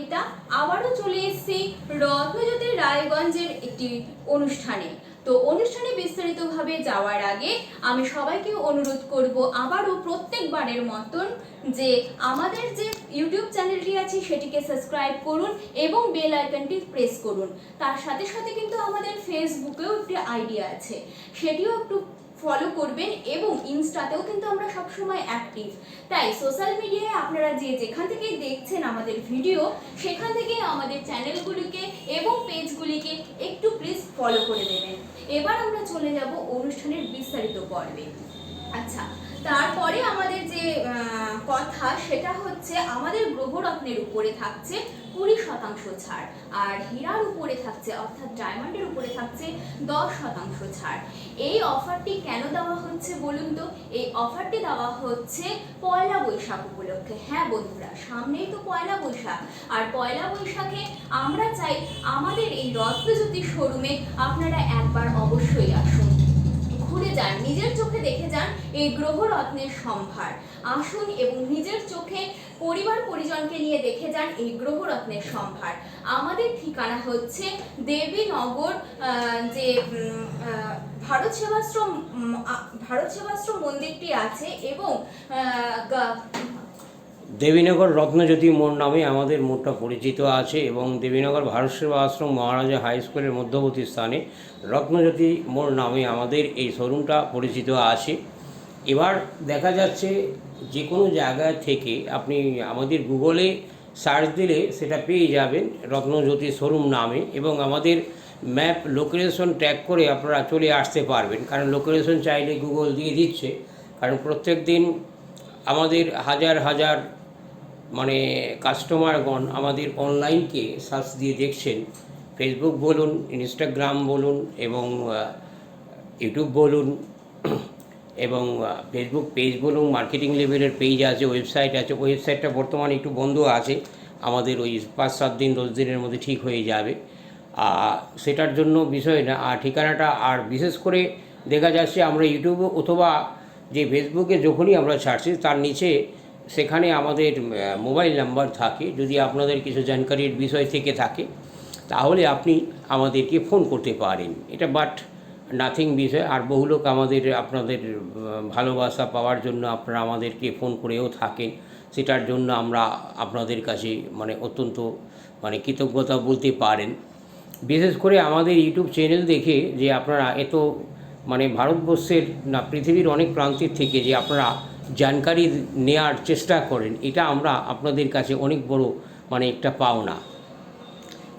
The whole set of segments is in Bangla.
অর্পিতা আবারও চলে এসেছি রত্নজ্যোতি রায়গঞ্জের একটি অনুষ্ঠানে। তো অনুষ্ঠানে বিস্তারিতভাবে যাওয়ার আগে আমি সবাইকে অনুরোধ করব আবারও প্রত্যেকবারের মতন যে আমাদের যে ইউটিউব চ্যানেলটি আছে সেটিকে সাবস্ক্রাইব করুন এবং বেল আইকনটি প্রেস করুন। তার সাথে সাথে কিন্তু আমাদের ফেসবুকেও একটি আইডি আছে। সেটিও একটু ফলো করবেন এবং ইনস্টাতেও কিন্তু আমরা সবসময় অ্যাক্টিভ তাই সোশ্যাল মিডিয়ায় আপনারা যে যেখান থেকে দেখছেন আমাদের ভিডিও সেখান থেকে আমাদের চ্যানেলগুলিকে এবং পেজগুলিকে একটু প্লিজ ফলো করে দেবেন। এবার আমরা চলে যাব অনুষ্ঠানের বিস্তারিত পর্বে। আচ্ছা তারপরে আমাদের যে কথা সেটা হচ্ছে আমাদের গ্রহরত্নের উপরে থাকছে কুড়ি শতাংশ ছাড়, আর হীরার উপরে থাকছে, অর্থাৎ ডায়মন্ডের উপরে থাকছে দশ শতাংশ ছাড়। এই অফারটি কেন দেওয়া হচ্ছে বলুন তো? এই অফারটি দেওয়া হচ্ছে পয়লা বৈশাখ উপলক্ষে। হ্যাঁ বন্ধুরা, সামনেই তো পয়লা বৈশাখ, আর পয়লা বৈশাখে আমরা চাই আমাদের এই রত্নজ্যোতি শোরুমে আপনারা একবার অবশ্যই আসুন। যান, নিজের চোখে দেখে যান এই গ্রহরত্নের সম্ভার। আসুন এবং নিজের চোখে পরিবার পরিজনকে নিয়ে দেখে যান এই গ্রহরত্নের সম্ভার। আমাদের ঠিকানা হচ্ছে দেবীনগর যে ভারত সেবাশ্রম ভারত সেবাশ্রম মন্দিরটি আছে এবং দেবীনগর রত্নজ্যোতি মোড় নামে আমাদের মোড়টা পরিচিত আছে এবং দেবীনগর ভারত সেবা আশ্রম মহারাজা হাই স্কুলের মধ্যবর্তী স্থানে রত্নজ্যোতি মোড় নামে আমাদের এই শোরুমটা পরিচিত আছে। এবার দেখা যাচ্ছে যে কোনো জায়গা থেকে আপনি আমাদের গুগলে সার্চ দিলে সেটা পেয়ে যাবেন রত্নজ্যোতি শোরুম নামে এবং আমাদের ম্যাপ লোকেশন ট্যাগ করে আপনারা চলে আসতে পারবেন। কারণ লোকেশন চাইলে গুগল দিয়ে দিচ্ছে। কারণ প্রত্যেক দিন আমাদের হাজার হাজার মানে কাস্টমারগণ আমাদের অনলাইনকে সার্চ দিয়ে দেখছেন। ফেসবুক বলুন ইনস্টাগ্রাম বলুন এবং ইউটিউব বলুন, এবং ফেসবুক পেজ বলুন মার্কেটিং লেভেলের পেজ আছে ওয়েবসাইট আছে। ওয়েবসাইটটা বর্তমানে একটু বন্ধ আছে। আমাদের ওই পাঁচ, সাত দিন, দশ দিনের মধ্যে ঠিক হয়ে যাবে। আর সেটার জন্য বিষয় না, আর ঠিকানাটা, আর বিশেষ করে দেখা যাচ্ছে আমরা ইউটিউবে অথবা যে ফেসবুকে যখনই আমরা ছাড়ছি তার নিচে সেখানে আমাদের মোবাইল নাম্বার থাকে। যদি আপনাদের কিছু জানকারির বিষয় থেকে থাকে, তাহলে আপনি আমাদেরকে ফোন করতে পারেন। এটা বাট নাথিং বিষয়। আর বহু লোক আমাদের, আপনাদের ভালোবাসা পাওয়ার জন্য আপনারা আমাদেরকে ফোন করেও থাকেন। সেটার জন্য আমরা আপনাদের কাছে মানে অত্যন্ত মানে কৃতজ্ঞতা বলতে পারেন। বিশেষ করে আমাদের ইউটিউব চ্যানেল দেখে যে আপনারা এত মানে ভারতবর্ষের না, পৃথিবীর অনেক প্রান্তের থেকে যে আপনারা জানকারি নেয়ার চেষ্টা করেন, এটা আমরা আপনাদের কাছে অনেক বড় মানে একটা পাওনা।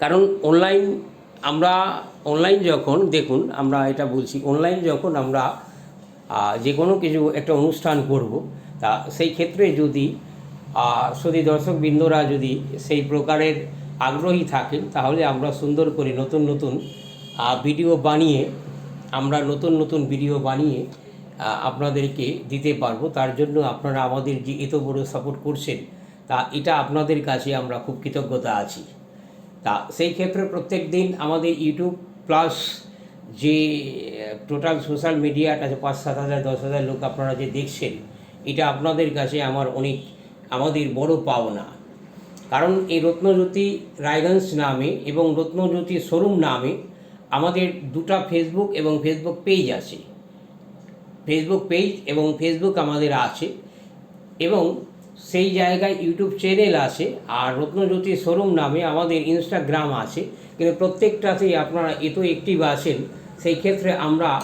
কারণ অনলাইন আমরা অনলাইন যখন, দেখুন, আমরা এটা বলছি অনলাইন যখন আমরা যে কোনো কিছু একটা অনুষ্ঠান করব, তা সেই ক্ষেত্রে যদি যদি দর্শকবৃন্দরা যদি সেই প্রকারের আগ্রহী থাকেন, তাহলে আমরা সুন্দর করে নতুন নতুন ভিডিও বানিয়ে, আমরা নতুন নতুন ভিডিও বানিয়ে আপনাদেরকে দিতে পারব। তার জন্য আপনারা আমাদের যে এত বড় সাপোর্ট করছেন, তা এটা আপনাদের কাছে আমরা খুব কৃতজ্ঞতা আছি। তা সেই ক্ষেত্রে প্রত্যেক দিন আমাদের ইউটিউব প্লাস যে টোটাল সোশ্যাল মিডিয়াটা আছে পাঁচ, সাত হাজার, দশ হাজার লোক আপনারা যে দেখছেন, এটা আপনাদের কাছে আমার অনেক, আমাদের বড় পাওনা। কারণ এই রত্নজ্যোতি রায়গঞ্জ নামে এবং রত্নজ্যোতি শোরুম নামে আমাদের দুটা ফেসবুক এবং ফেসবুক পেজ আছে। ফেসবুক পেজ এবং ফেসবুক আমাদের আছে। এবং সেই জায়গায় ইউটিউব চ্যানেল আছে আর রত্নজ্যোতি শোরুম নামে আমাদের ইনস্টাগ্রাম আছে। কিন্তু প্রত্যেকটাতেই আপনারা এত অ্যাক্টিভ আছেন, সেই ক্ষেত্রে আমরা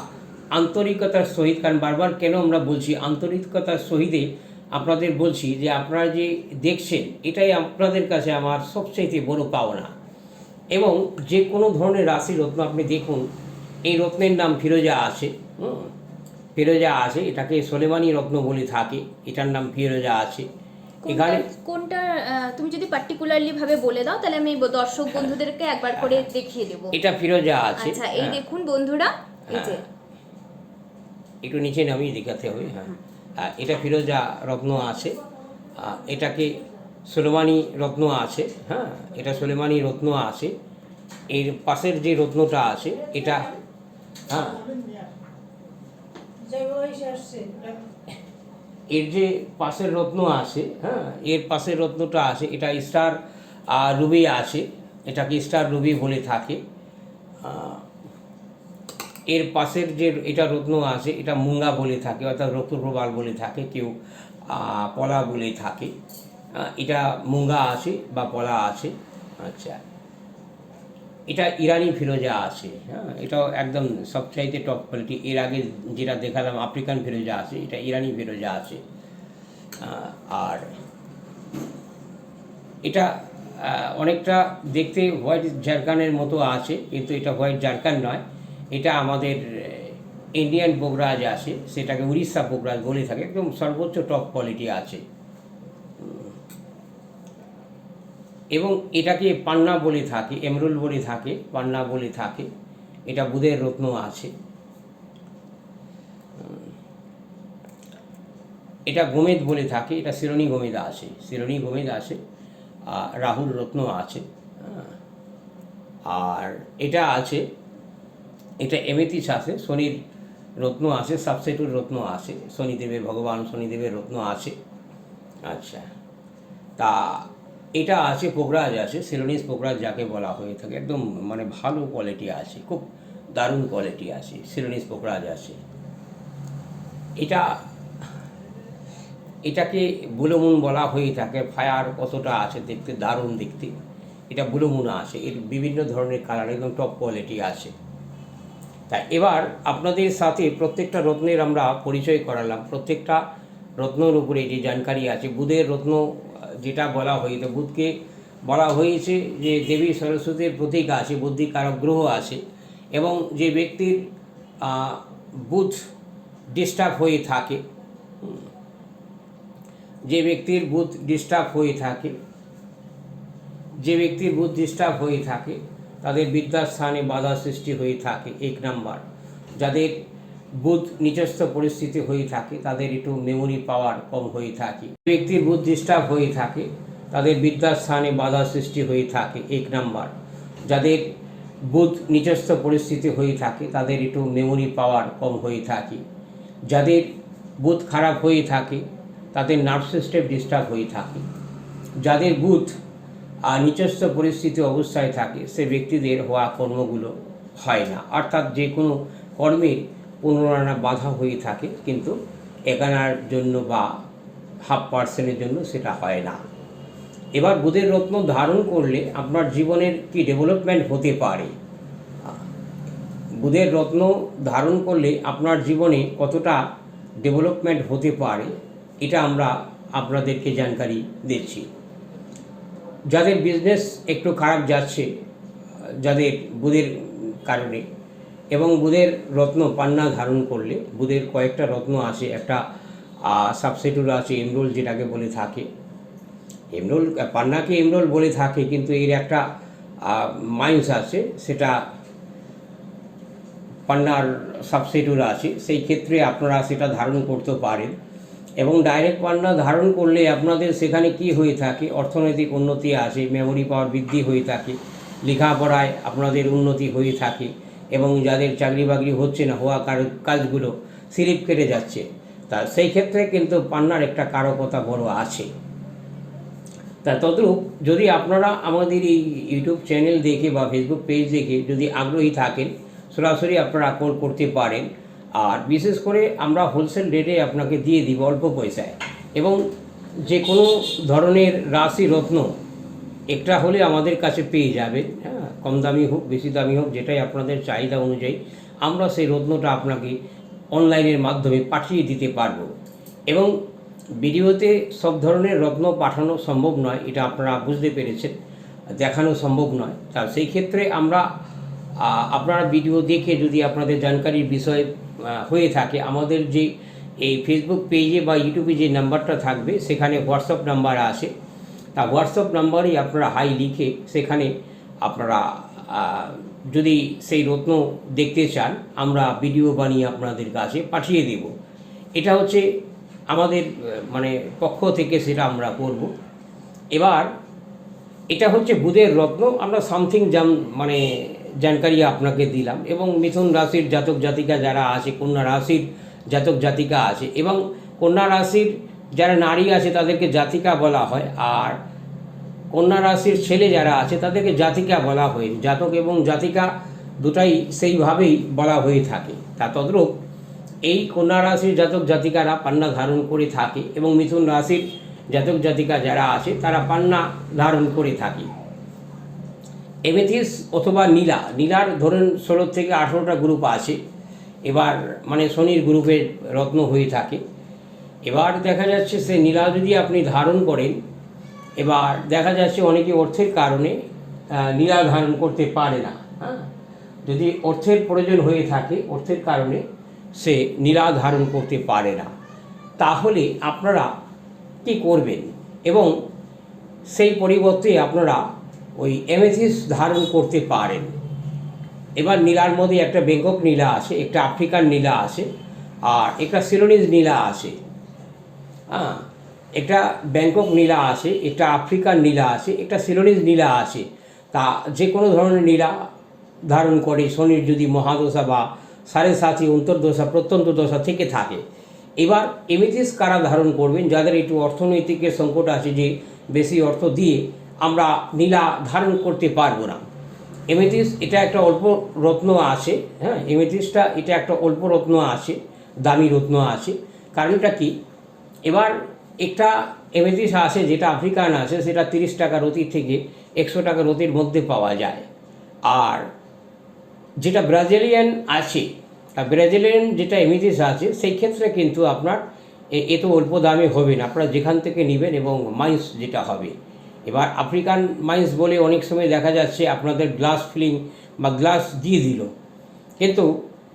আন্তরিকতার সহিত, কারণ বারবার কেন আমরা বলছি আন্তরিকতার সহিতে আপনাদের বলছি যে আপনারা যে দেখছেন, এটাই আপনাদের কাছে আমার সবচাইতে বড় পাওনা। এবং যে কোনো ধরনের রাশি রত্ন আপনি দেখুন, এই রত্নের নাম ফিরোজা আছে, হুম। ফিরোজা আছে এটাকে সোলেমানি রত্ন বলে থাকে এটার নাম ফিরোজা আছে। এখানে কোনটা তুমি যদি পার্টিকুলারলি ভাবে বলে দাও তাহলে আমি দর্শক বন্ধুদেরকে একবার করে দেখিয়ে দেবো। এটা ফিরোজা আছে। আচ্ছা এই হ্যাঁ। দেখুন বন্ধুরা এই যে। হ্যাঁ। একটু নিচে নামিয়ে দেখাতে হবে হ্যাঁ। হ্যাঁ, এটা ফিরোজা রত্ন আছে। এটাকে সোলেমানি রত্ন আছে হ্যাঁ। এটা সোলেমানি রত্ন আছে। এর পাশের যে রত্নটা আছে এটা হ্যাঁ। এর যে পাশের রত্ন আছে হ্যাঁ এর পাশের রত্নটা আছে, এটা স্টার রুবি আছে, এটাকে স্টার রুবি বলে থাকে। এর পাশের যে এটা রত্ন আছে, এটা মুঙ্গা বলে থাকে, অর্থাৎ রক্তপ্রবাল বলে থাকে, কেউ পলা বলে থাকে। এটা মুঙ্গা আছে বা পলা আছে। আচ্ছা। এটা ইরানি ফিরোজা আছে হ্যাঁ এটাও একদম সবচাইতে টপ কোয়ালিটি এর আগে যেটা দেখালাম, আফ্রিকান ফিরোজা আছে, এটা ইরানি ফিরোজা আছে। আর এটা অনেকটা দেখতে হোয়াইট জারকানের মতো আছে, কিন্তু এটা হোয়াইট জারকান নয়। এটা আমাদের ইন্ডিয়ান পোগরাজ আছে, সেটাকে উড়িষ্যা পোগরাজ বলে থাকে, একদম সর্বোচ্চ টপ কোয়ালিটি আছে। এবং এটাকে পান্না বলে থাকে, এমরুল বলে থাকে, পান্না বলে থাকে। এটা বুধের রত্ন আছে। এটা গোমেদ বলে থাকে, এটা শিরোনি গোমেদ আছে শিরোনি গোমেদ আছে, আর রাহুল রত্ন আছে। আর এটা আছে, এটা এমেতিস আছে, শনির রত্ন আছে সাবসেটুর রত্ন আছে, শনিদেবের ভগবান, শনিদেবের রত্ন আছে। আচ্ছা তা এটা আছে পোকরাজ আছে, সেলোনিস পোকরাজ যাকে বলা হয়ে থাকে, একদম মানে ভালো কোয়ালিটি আছে, খুব দারুণ কোয়ালিটি আছে, সেলোনিস পোকরাজ আছে। এটা, এটাকে বুলোমুন বলা হয়ে থাকে, ফায়ার কতটা আছে দেখতে দারুণ দেখতে। এটা বুলোমুন আছে, এর বিভিন্ন ধরনের কালার একদম টপ কোয়ালিটি আছে। তা এবার আপনাদের সাথে প্রত্যেকটা রত্নের আমরা পরিচয় করালাম, প্রত্যেকটা রত্নর উপরে যে জানকারি আছে, বুধের রত্ন যেটা বলা হয়েছে বুধকে বলা হয়েছে যে দেবী সরস্বতীর প্রতীক আছে বুদ্ধি কারক গ্রহ আছে এবং যে ব্যক্তির বুধ ডিস্টার্ব হয়ে থাকে, যে ব্যক্তির বুধ ডিস্টার্ব হয়ে থাকে, যে ব্যক্তির বুধ ডিস্টার্ব হয়ে থাকে, তাদের বিদ্যার স্থানে বাধা সৃষ্টি হয়ে থাকে, এক নাম্বার। যাদের বুধ নিজস্ব পরিস্থিতি হয়ে থাকে, তাদের একটু মেমোরি পাওয়ার কম হয়ে থাকে। ব্যক্তির বুধ ডিস্টার্ব হয়ে থাকে, তাদের বিদ্যার স্থানে বাধা সৃষ্টি হয়ে থাকে, এক নাম্বার যাদের বুধ নিজস্ব পরিস্থিতি হয়ে থাকে, তাদের একটু মেমোরি পাওয়ার কম হয়ে থাকে। যাদের বুধ খারাপ হয়ে থাকে, তাদের নার্ভ সিস্টেম ডিস্টার্ব হয়ে থাকে। যাদের বুধ আর নিজস্ব পরিস্থিতি অবস্থায় থাকে, সে ব্যক্তিদের হওয়া কর্মগুলো হয় না। অর্থাৎ যে কোনো কর্মের পুনরানা বাধা হয়ে থাকে, কিন্তু একানার জন্য বা হাফ পার্সেন্টের জন্য সেটা হয় না। এবার বুধের রত্ন ধারণ করলে আপনার জীবনের কি ডেভেলপমেন্ট হতে পারে? বুধের রত্ন ধারণ করলে আপনার জীবনে কতটা ডেভেলপমেন্ট হতে পারে, এটা আমরা আপনাদেরকে জানকারি দিচ্ছি। যাদের বিজনেস একটু খারাপ যাচ্ছে, যাদের বুধের কারণে এবং বুধের রত্ন পান্না ধারণ করলে, বুধের কয়েকটা রত্ন আছে একটা সাবসেটুর আছে এমরোল যেটাকে বলে থাকে। এমরোল পান্নাকে এমরোল বলে থাকে, কিন্তু এর একটা মাইন্স আছে, সেটা পান্নার সাবসেটুর আছে, সেই ক্ষেত্রে আপনারা সেটা ধারণ করতে পারেন। এবং ডাইরেক্ট পান্না ধারণ করলে আপনাদের সেখানে কি হয়ে থাকে, অর্থনৈতিক উন্নতি আছে মেমোরি পাওয়ার বৃদ্ধি হয়ে থাকে, লেখাপড়ায় আপনাদের উন্নতি হয়ে থাকে। এবং যাদের চাকরি বাকরি হচ্ছে না হওয়া কাজগুলো স্লিপ কেটে যাচ্ছে, তা সেই ক্ষেত্রে কিন্তু পান্নার একটা কারকতা বড় আছে। তা তদ্রূপ যদি আপনারা আমাদের এই ইউটিউব চ্যানেল দেখে বা ফেসবুক পেজ দেখে যদি আগ্রহী থাকেন, সরাসরি আপনারা কল করতে পারেন। আর বিশেষ করে আমরা হোলসেল রেটে আপনাকে দিয়ে দিব অল্প পয়সায়। এবং যে কোনো ধরনের রাশি রত্ন একটা হলে আমাদের কাছে পেয়ে যাবেন হ্যাঁ? কম দামি হোক, বেশি দামি হোক, যেটাই আপনাদের চাহিদা অনুযায়ী, আমরা সেই রত্নটা আপনাকে অনলাইনের মাধ্যমে পাঠিয়ে দিতে পারব। এবং ভিডিওতে সব ধরনের রত্ন পাঠানো সম্ভব নয়, এটা আপনারা বুঝতে পেরেছেন, দেখানো সম্ভব নয়। তা সেই ক্ষেত্রে আমরা আপনারা ভিডিও দেখে যদি আপনাদের জানকারির বিষয় হয়ে থাকে, আমাদের যে এই ফেসবুক পেজে বা ইউটিউবে যে নাম্বারটা থাকবে, সেখানে হোয়াটসঅ্যাপ নাম্বার আছে তা হোয়াটসঅ্যাপ নাম্বারেই আপনারা হাই লিখে সেখানে আপনারা যদি সেই রত্ন দেখতে চান, আমরা ভিডিও বানিয়ে আপনাদের কাছে পাঠিয়ে দেব। এটা হচ্ছে আমাদের মানে পক্ষ থেকে সেটা আমরা করব। এবার, এটা হচ্ছে বুধের রত্ন। আমরা সামথিং জান মানে জানকারি আপনাকে দিলাম এবং মিথুন রাশির জাতক জাতিকা যারা আছে, কন্যা রাশির জাতক জাতিকা আছে এবং কন্যা রাশির যারা নারী আছে, তাদেরকে জাতিকা বলা হয়। আর কন্যা রাশির ছেলে যারা আছে, তাদেরকে জাতিকা বলা হয়, জাতক এবং জাতিকা দুটাই সেইভাবেই বলা হয়ে থাকে। তা তদ্রূপ এই কন্যা রাশির জাতক জাতিকারা পান্না ধারণ করে থাকে এবং মিথুন রাশির জাতক জাতিকা যারা আছে, তারা পান্না ধারণ করে থাকে। এমেথিস অথবা নীলা, নীলার ধরুন ষোলো থেকে আঠেরোটা গ্রুপ আছে, এবার মানে শনির গ্রুপের রত্ন হয়ে থাকে। এবার দেখা যাচ্ছে, সে নীলা যদি আপনি ধারণ করেন এবার দেখা যাচ্ছে অনেকে অর্থের কারণে আহ, নীলা ধারণ করতে পারে না হ্যাঁ? যদি অর্থের প্রয়োজন হয়ে থাকে অর্থের কারণে সে নীলা ধারণ করতে পারে না। তাহলে আপনারা কি করবেন? এবং সেই পরিবর্তে আপনারা ওই এমেথিস ধারণ করতে পারেন। এবার নীলার মধ্যে একটা বেঙ্কক নীলা আছে একটা আফ্রিকান নীলা আছে আর একটা সিলোনিজ নীলা আছে হ্যাঁ? একটা ব্যাংকক নীলা আছে, একটা আফ্রিকান নীলা আছে, একটা সিলোনিজ নীলা আছে। তা যে কোনো ধরনের নীলা ধারণ করে শনির যদি মহাদশা বা সাড়ে সাথী অন্তর্দশা, প্রত্যন্ত দশা থেকে থাকে। এবার এমিথিস কারা ধারণ করবেন? যাদের একটু অর্থনৈতিকের সংকট আছে যে বেশি অর্থ দিয়ে আমরা নীলা ধারণ করতে পারব না। এমেথিস এটা একটা অল্প রত্ন আছে হ্যাঁ? এমেথিসটা এটা একটা অল্প রত্ন আছে, দামি রত্ন আছে। কারণটা কি? এবার একটা এমেথিস আছে, যেটা আফ্রিকান আছে, সেটা তিরিশ টাকা রতি থেকে একশো টাকা রতির মধ্যে পাওয়া যায়। আর যেটা ব্রাজিলিয়ান আছে ব্রাজিলিয়ান যেটা এমিথিস আছে, সেই ক্ষেত্রে কিন্তু আপনার এত অল্প দামে হবে না। আপনারা যেখান থেকে নেবেন এবং মাইন্স যেটা হবে। এবার আফ্রিকান মাইন্স বলে অনেক সময় দেখা যাচ্ছে, আপনাদের গ্লাস ফিলিং বা গ্লাস দিয়ে দিল। কিন্তু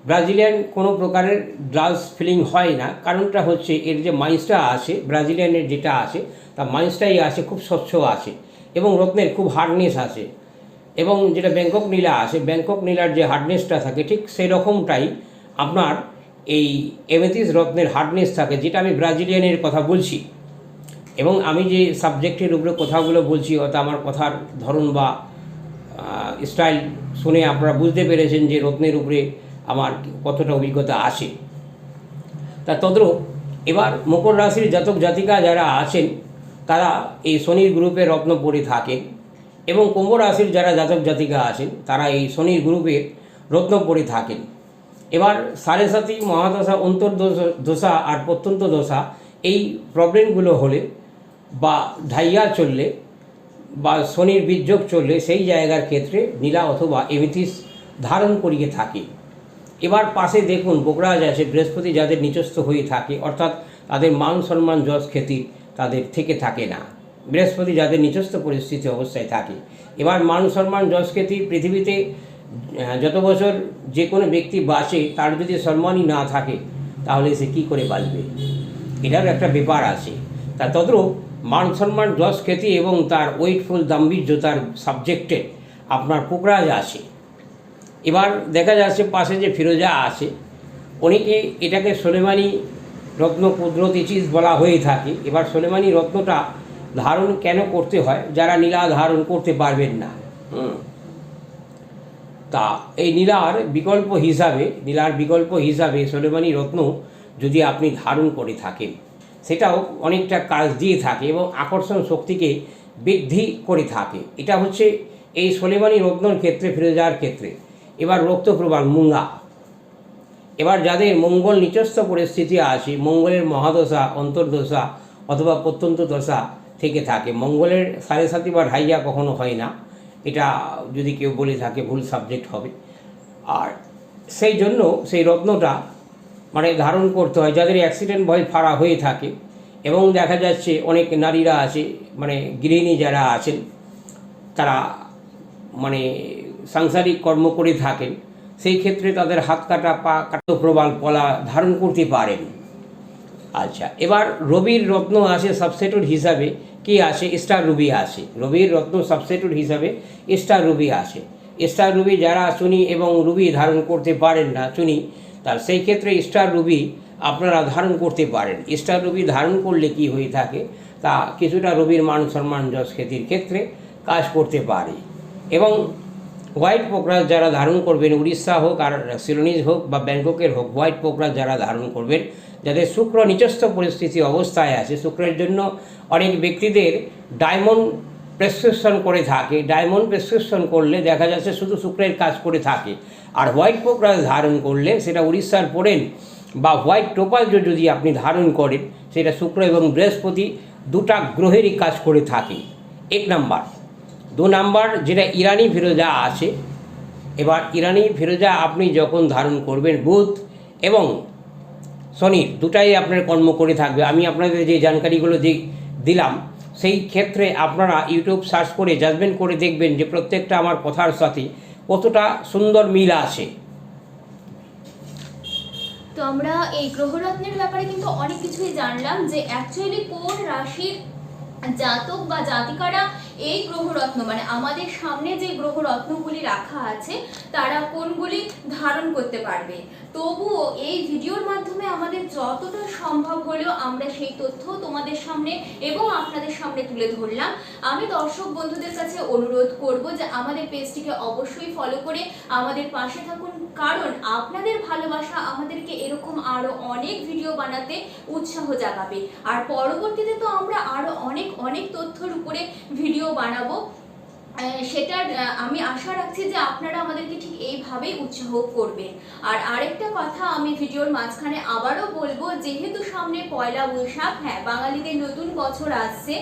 ব্রাজিলিয়ান কোনো প্রকারের গ্লাস ফিলিং হয় না। কারণটা হচ্ছে এর যে মাইন্সটা আছে, ব্রাজিলিয়ানের যেটা আছে তা মাইন্সটাই আছে, খুব স্বচ্ছ আছে এবং রত্নের খুব হার্ডনেস আছে। এবং যেটা ব্যাংকক নীলা আছে, ব্যাংকক নীলার যে হার্ডনেসটা থাকে, ঠিক সেই রকমটাই আপনার এই এমেথিস রত্নের হার্ডনেস থাকে, যেটা আমি ব্রাজিলিয়ানের কথা বলছি। এবং আমি যে সাবজেক্টের উপরে কথাগুলো বলছি, অর্থাৎ আমার কথার ধরন বা স্টাইল শুনে আপনারা বুঝতে পেরেছেন যে রত্নের উপরে আমার কতটা অভিজ্ঞতা আছে। তা তদ্রূপ, এবার মকর রাশির জাতক জাতিকা যারা আছেন, তারা এই শনির গ্রুপে রত্ন পড়ে থাকেন এবং কুম্ভ রাশির যারা জাতক জাতিকা আছেন, তারা এই শনির গ্রুপে রত্ন পড়ে থাকেন। এবার সাড়ে সাতি মহাদশা, অন্তর্দশা, দশা আর প্রত্যন্ত দশা এই প্রবলেমগুলো হলে বা ঢাইয়া চললে বা শনির বীর্যোগ চললে সেই জায়গার ক্ষেত্রে নীলা অথবা এমিথিস ধারণ করিয়ে থাকে। এবার পাশে দেখুন বকরাজ আছে বৃহস্পতি যাদের নিচস্থ হয়ে থাকে, অর্থাৎ তাদের মান সম্মান, যশ খ্যাতি তাদের থেকে থাকে না। বৃহস্পতি যাদের নিচস্থ পরিস্থিতি অবস্থায় থাকে। এবার মান সম্মান, যশ খ্যাতি পৃথিবীতে যত বছর যে কোনো ব্যক্তি বাঁচে, তার যদি সম্মানই না থাকে, তাহলে সে কী করে বাঁচবে? এটার একটা ব্যাপার আছে। তা তদ্রূপ মান সম্মান, যশ খ্যাতি এবং তার ওয়েটফুল, দাম্ভির্য, তার সাবজেক্টে আপনার পুকরাজ আছে এবার দেখা যাচ্ছে পাশে যে ফিরোজা আছে অনেকে এটাকে সোলেমানি রত্ন কুদরতি চিজ বলা হয়ে থাকে। এবার সোলেমানি রত্নটা ধারণ কেন করতে হয়? যারা নীলা ধারণ করতে পারবেন না। তা এই নীলার বিকল্প হিসাবে, নীলার বিকল্প হিসাবে সোলেমানি রত্ন যদি আপনি ধারণ করে থাকেন, সেটাও অনেকটা কাজ দিয়ে থাকে এবং আকর্ষণ শক্তিকে বৃদ্ধি করে থাকে। এটা হচ্ছে এই সোলেমানি রত্নর ক্ষেত্রে, ফিরোজার ক্ষেত্রে। এবার রক্তপ্রবাল, মুঙ্গা। এবার যাদের মঙ্গল নিচস্থ পরিস্থিতি আছে মঙ্গলের মহাদশা, অন্তর্দশা অথবা প্রত্যন্ত দশা থেকে থাকে। মঙ্গলের সাড়ে সাতি বা ঢাইয়া কখনো হয় না। এটা যদি কেউ বলে থাকে, ভুল সাবজেক্ট হবে। আর সেই জন্য সেই রত্নটা মানে ধারণ করতে হয়। যাদের অ্যাক্সিডেন্ট ভয় ফাড়া হয়ে থাকে এবং দেখা যাচ্ছে অনেক নারীরা আছে মানে গৃহিণী যারা আছেন, তারা মানে সাংসারিক কর্ম করে থাকেন, সেই ক্ষেত্রে তাদের হাত কাটা পা কাটা প্রবাল পলা ধারণ করতে পারেন। আচ্ছা এবার রবির রত্ন আছে সাবসেটুড হিসাবে, কি আছে স্টার রুবি আছে রবির রত্ন সাবসেটুড হিসাবে স্টার রুবি আছে স্টার রুবি যারা চুনি এবং রুবি ধারণ করতে পারেন না, চুনি, তার সেই ক্ষেত্রে স্টার রুবি আপনারা ধারণ করতে পারেন। স্টার রুবি ধারণ করলে কি হয়ে থাকে? তা কিছুটা রবির মান সম্মান যশ ক্ষেত্রে কাজ করতে পারে। এবং হোয়াইট পোকরাজ যারা ধারণ করবেন, উড়িষ্যা হোক আর সিলোনিজ হোক বা ব্যাংককের হোক, হোয়াইট পোকরাজ যারা ধারণ করবেন, যাদের শুক্র নিচস্থ পরিস্থিতি অবস্থায় আছে, শুক্রের জন্য অনেক ব্যক্তিদের ডায়মন্ড প্রেসক্রিপশন করে থাকে, ডায়মন্ড প্রেসক্রিপশন করলে দেখা যাচ্ছে শুধু শুক্রের কাজ করে থাকে। আর হোয়াইট পোকরাজ ধারণ করলে সেটা উড়িষ্যার পড়েন বা হোয়াইট টোপাল যদি আপনি ধারণ করেন, সেটা শুক্র এবং বৃহস্পতি দুটা গ্রহেরই কাজ করে থাকে। এক নাম্বার। দু নাম্বার যেটা ইরানি ফিরোজা আছে, এবার ইরানি ফিরোজা আপনি যখন ধারণ করবেন বুধ এবং শনির, দুটাই আপনার কর্ম করে থাকবে। আমি আপনাদের যে জানকারিগুলো দি- দিলাম, সেই ক্ষেত্রে আপনারা ইউটিউব সার্চ করে জাজমেন্ট করে দেখবেন যে প্রত্যেকটা আমার কথার সাথে কতটা সুন্দর মিল আছে। তো আমরা এই গ্রহরত্নের ব্যাপারে কিন্তু অনেক কিছুই জানলাম যে অ্যাকচুয়ালি কোন রাশির জাতক বা জাতিকারা এই গ্রহরত্ন মানে আমাদের সামনে যে গ্রহরত্নগুলি রাখা আছে, তারা কোনগুলি ধারণ করতে পারবে? তবুও এই ভিডিওর মাধ্যমে আমাদের যতটা সম্ভব হলেও আমরা সেই তথ্য তোমাদের সামনে এবং আপনাদের সামনে তুলে ধরলাম। আমি দর্শক বন্ধুদের কাছে অনুরোধ করব যে আমাদের পেজটিকে অবশ্যই ফলো করে আমাদের পাশে থাকুন। কারণ আপনাদের ভালোবাসা আমাদেরকে এরকম আরও অনেক ভিডিও বানাতে উৎসাহ জাগাবে। আর পরবর্তীতে তো আমরা আরও অনেক অনেক তথ্যর উপরে ভিডিও বানাবো। সেটার আমি আশা রাখছি যে আপনারা আমাদেরকে ঠিক এইভাবেই উৎসাহ করবে আর আরেকটা কথা আমি ভিডিওর মাঝখানে আবারও বলব, যেহেতু সামনে পয়লা বৈশাখ হ্যাঁ বাঙালিদের নতুন বছর আসছে,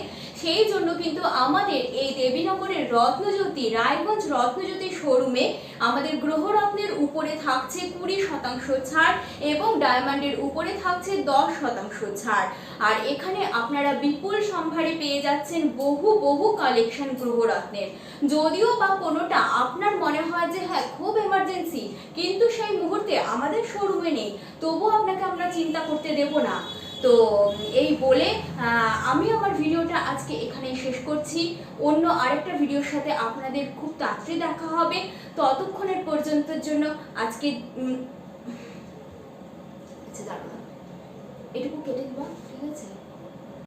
সেই জন্য কিন্তু আমাদের এই দেবীনগরের রত্নজ্যোতি, রায়গঞ্জ রত্নজ্যোতি শোরুমে আমাদের গ্রহরত্নের উপরে থাকছে কুড়ি শতাংশ ছাড় এবং ডায়মন্ডের উপরে থাকছে দশ শতাংশ ছাড়। আর এখানে আপনারা বিপুল সম্ভারে পেয়ে যাচ্ছেন বহু বহু কালেকশন গ্রহরত্নের। যদিও বা কোনোটা আপনার মনে হয় যে হ্যাঁ খুব এমার্জেন্সি কিন্তু সেই মুহূর্তে আমাদের শোরুমে নেই, তবুও আপনাকে আমরা চিন্তা করতে দেব না। তো, এই বলে আমি আমার ভিডিওটা আজকে এখানেই শেষ করছি। অন্য আরেকটা ভিডিওর সাথে আপনাদের খুব তাড়াতাড়ি দেখা হবে। ততক্ষণের পর্যন্তের জন্য আজকে আচ্ছা দাঁড়াও। এটুকু কেটে দিবা, ঠিক আছে?